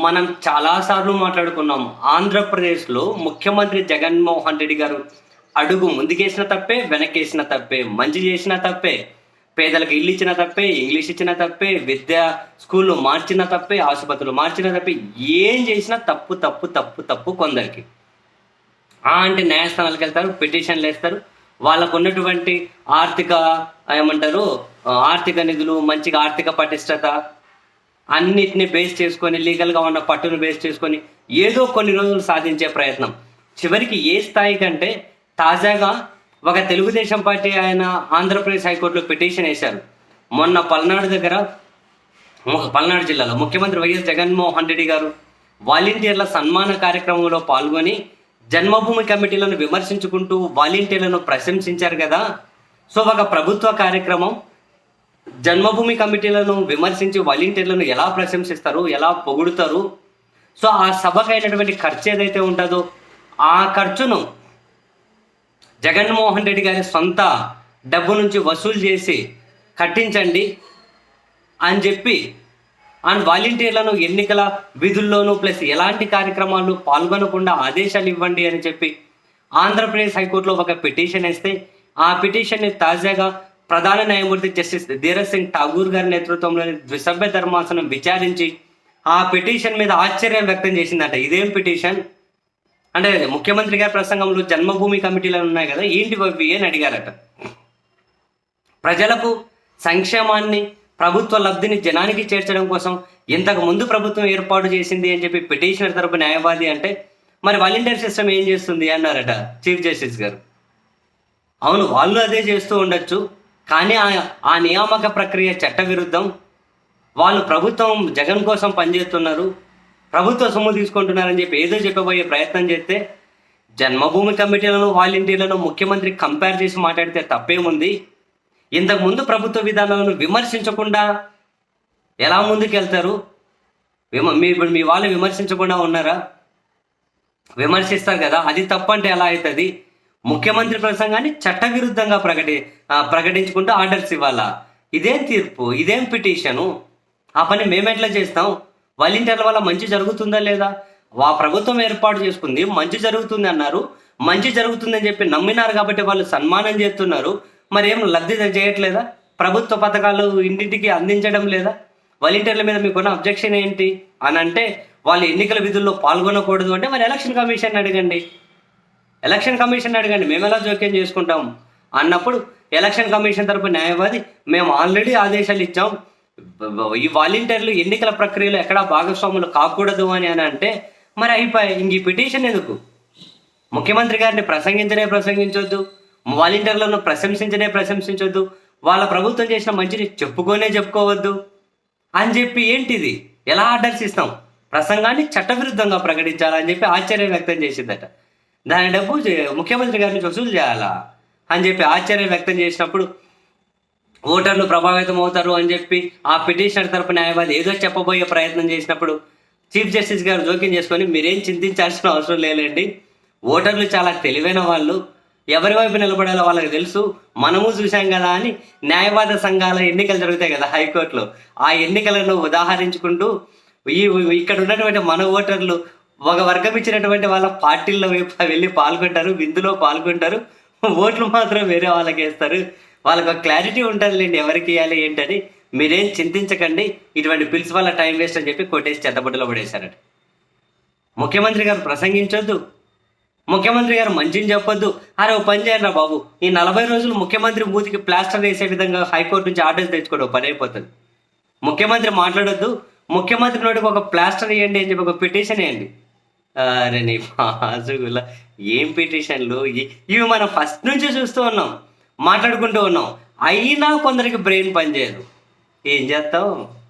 మనం చాలాసార్లు మాట్లాడుకున్నాం. ఆంధ్రప్రదేశ్లో ముఖ్యమంత్రి జగన్మోహన్ రెడ్డి గారు అడుగు ముందుకేసిన తప్పే వెనకేసిన తప్పే మంచి చేసిన తప్పే పేదలకు ఇల్లు ఇచ్చిన తప్పే ఇంగ్లీష్ ఇచ్చిన తప్పే విద్య స్కూళ్ళు మార్చిన తప్పే ఆసుపత్రులు మార్చిన తప్పే ఏం చేసినా తప్పు తప్పు తప్పు తప్పు కొందరికి. ఆ అంటే న్యాయస్థానాలకు వెళ్తారు పిటిషన్లు వేస్తారు. వాళ్ళకు ఉన్నటువంటి ఆర్థిక ఏమంటారు ఆర్థిక నిధులు మంచిగా ఆర్థిక పటిష్టత అన్నిటిని బేస్ చేసుకొని లీగల్గా ఉన్న పట్టును బేస్ చేసుకొని ఏదో కొన్ని రోజులు సాధించే ప్రయత్నం. చివరికి ఏ స్థాయి కంటే తాజాగా ఒక తెలుగుదేశం పార్టీ ఆయన ఆంధ్రప్రదేశ్ హైకోర్టులో పిటిషన్ వేశారు. మొన్న పల్నాడు దగ్గర పల్నాడు జిల్లాలో ముఖ్యమంత్రి వైఎస్ జగన్మోహన్ రెడ్డి గారు వాలంటీర్ల సన్మాన కార్యక్రమంలో పాల్గొని జన్మభూమి కమిటీలను విమర్శించుకుంటూ వాలంటీర్లను ప్రశంసించారు కదా. సో ఒక ప్రభుత్వ కార్యక్రమం జన్మభూమి కమిటీలను విమర్శించి వాలంటీర్లను ఎలా ప్రశంసిస్తారు ఎలా పొగుడుతారు? సో ఆ సభకు అయినటువంటి ఖర్చు ఏదైతే ఉంటుందో ఆ ఖర్చును జగన్మోహన్ రెడ్డి గారి సొంత డబ్బు నుంచి వసూలు చేసి కట్టించండి అని చెప్పి అండ్ వాలంటీర్లను ఎన్నికల విధుల్లోనూ ప్లస్ ఎలాంటి కార్యక్రమాలు పాల్గొనకుండా ఆదేశాలు ఇవ్వండి అని చెప్పి ఆంధ్రప్రదేశ్ హైకోర్టులో ఒక పిటిషన్ వేస్తే ఆ పిటిషన్ని తాజాగా ప్రధాన న్యాయమూర్తి జస్టిస్ ధీరజ్ సింగ్ ఠాగూర్ గారి నేతృత్వంలోని ద్విసభ్య ధర్మాసనం విచారించి ఆ పిటిషన్ మీద ఆశ్చర్యం వ్యక్తం చేసిందట. ఇదేం పిటిషన్? అంటే ముఖ్యమంత్రి గారి ప్రసంగంలో జన్మభూమి కమిటీలు ఉన్నాయి కదా ఏంటి అవి అని అడిగారట. ప్రజలకు సంక్షేమాన్ని ప్రభుత్వ లబ్ధిని జనానికి చేర్చడం కోసం ఇంతకు ముందు ప్రభుత్వం ఏర్పాటు చేసింది అని చెప్పి పిటిషనర్ తరపు న్యాయవాది అంటే మరి వాలంటీర్ సిస్టమ్ ఏం చేస్తుంది అన్నారట చీఫ్ జస్టిస్ గారు. అవును వాళ్ళు అదే చేస్తూ ఉండొచ్చు. కానీ ఆ ఆ నియామక ప్రక్రియ చట్ట విరుద్ధం వాళ్ళు ప్రభుత్వం జగన్ కోసం పనిచేస్తున్నారు. ప్రభుత్వ సొమ్ము తీసుకుంటున్నారని చెప్పి ఏదో చెప్పబోయే ప్రయత్నం చేస్తే జన్మభూమి కమిటీలను వాలంటీర్లను ముఖ్యమంత్రి కంపేర్ చేసి మాట్లాడితే తప్పేముంది? ఇంతకుముందు ప్రభుత్వ విధానాలను విమర్శించకుండా ఎలా ముందుకెళ్తారు? విమ మీ ఇప్పుడు మీ వాళ్ళు విమర్శించకుండా ఉన్నారా? విమర్శిస్తారు కదా అది తప్పంటే ఎలా అవుతుంది? ముఖ్యమంత్రి ప్రసంగాన్ని చట్టవిరుద్ధంగా ప్రకటి ప్రకటించుకుంటూ ఆర్డర్స్ ఇవ్వాలా? ఇదేం తీర్పు? ఇదేం పిటిషను? ఆ పని మేమెట్లా చేస్తాం? వాలంటీర్ల వల్ల మంచి జరుగుతుందా లేదా? వా ప్రభుత్వం ఏర్పాటు చేసుకుంది మంచి జరుగుతుంది అన్నారు. మంచి జరుగుతుందని చెప్పి నమ్మినారు కాబట్టి వాళ్ళు సన్మానం చేస్తున్నారు. మరి ఏం లబ్ధి చేయట్లేదా? ప్రభుత్వ పథకాలు ఇంటింటికి అందించడం లేదా? వాలంటీర్ల మీద మీకున్న అబ్జెక్షన్ ఏంటి? అని అంటే వాళ్ళు ఎన్నికల విధుల్లో పాల్గొనకూడదు అంటే మరి ఎలక్షన్ కమిషన్ అడగండి. ఎలక్షన్ కమిషన్ అడగండి. మేము ఎలా జోక్యం చేసుకుంటాం? అన్నప్పుడు ఎలక్షన్ కమిషన్ తరపు న్యాయవాది మేము ఆల్రెడీ ఆదేశాలు ఇచ్చాం. ఈ వాలంటీర్లు ఎన్నికల ప్రక్రియలో ఎక్కడా భాగస్వాములు కాకూడదు అని అని అంటే మరి అయిపోయి ఇంక ఈ పిటిషన్ ఎందుకు? ముఖ్యమంత్రి గారిని ప్రసంగించనే ప్రసంగించొద్దు. వాలంటీర్లను ప్రశంసించనే ప్రశంసించొద్దు. వాళ్ళ ప్రభుత్వం చేసిన మంచిని చెప్పుకోనే చెప్పుకోవద్దు. అని చెప్పి ఏంటిది? ఎలా ఆర్డర్స్ ఇస్తాం? ప్రసంగాన్ని చట్టవిరుద్ధంగా ప్రకటించాలని చెప్పి ఆశ్చర్యం వ్యక్తం చేసిందట. దాని డబ్బు ముఖ్యమంత్రి గారిని వసూలు చేయాలా? అని చెప్పి ఆశ్చర్యం వ్యక్తం చేసినప్పుడు ఓటర్లు ప్రభావితం అవుతారు అని చెప్పి ఆ పిటిషనర్ తరపు న్యాయవాది ఏదో చెప్పబోయే ప్రయత్నం చేసినప్పుడు చీఫ్ జస్టిస్ గారు జోక్యం చేసుకొని మీరేం చింతించాల్సిన అవసరం లేదండి. ఓటర్లు చాలా తెలివైన వాళ్ళు. ఎవరి వైపు నిలబడాలో వాళ్ళకి తెలుసు. మనము చూసాం కదా అని న్యాయవాద సంఘాల ఎన్నికలు జరుగుతాయి కదా హైకోర్టులో. ఆ ఎన్నికలను ఉదాహరించుకుంటూ ఈ ఇక్కడ ఉన్నటువంటి మన ఓటర్లు ఒక వర్గం ఇచ్చినటువంటి వాళ్ళ పార్టీల్లో వెళ్ళి పాల్గొంటారు విందులో పాల్గొంటారు. ఓట్లు మాత్రం వేరే వాళ్ళకి వేస్తారు. వాళ్ళకి ఒక క్లారిటీ ఉంటుందిలేండి ఎవరికి ఇవ్వాలి ఏంటని. మీరేం చింతించకండి. ఇటువంటి పిలిచి వాళ్ళ టైం వేస్ట్ అని చెప్పి కొట్టేసి చెత్తబుట్టలో పడేశారట ముఖ్యమంత్రి గారు ప్రసంగించొద్దు. ముఖ్యమంత్రి గారు మంచిని చెప్పొద్దు. అరే ఓ పని చేయండి బాబు. ఈ నలభై రోజులు ముఖ్యమంత్రి మూతికి ప్లాస్టర్ వేసే విధంగా హైకోర్టు నుంచి ఆర్డర్స్ తెచ్చుకోవడం పని అయిపోతుంది. ముఖ్యమంత్రి మాట్లాడొద్దు. ముఖ్యమంత్రి నోటికి ఒక ప్లాస్టర్ వేయండి అని చెప్పి ఒక పిటిషన్ వేయండి. అరే నీ పాసుగుల ఏం పిటిషన్లు ఇవి మనం ఫస్ట్ నుంచి చూస్తూ ఉన్నాం మాట్లాడుకుంటూ ఉన్నాం. అయినా కొందరికి బ్రెయిన్ పనిచేయదు. ఏం చేస్తావు?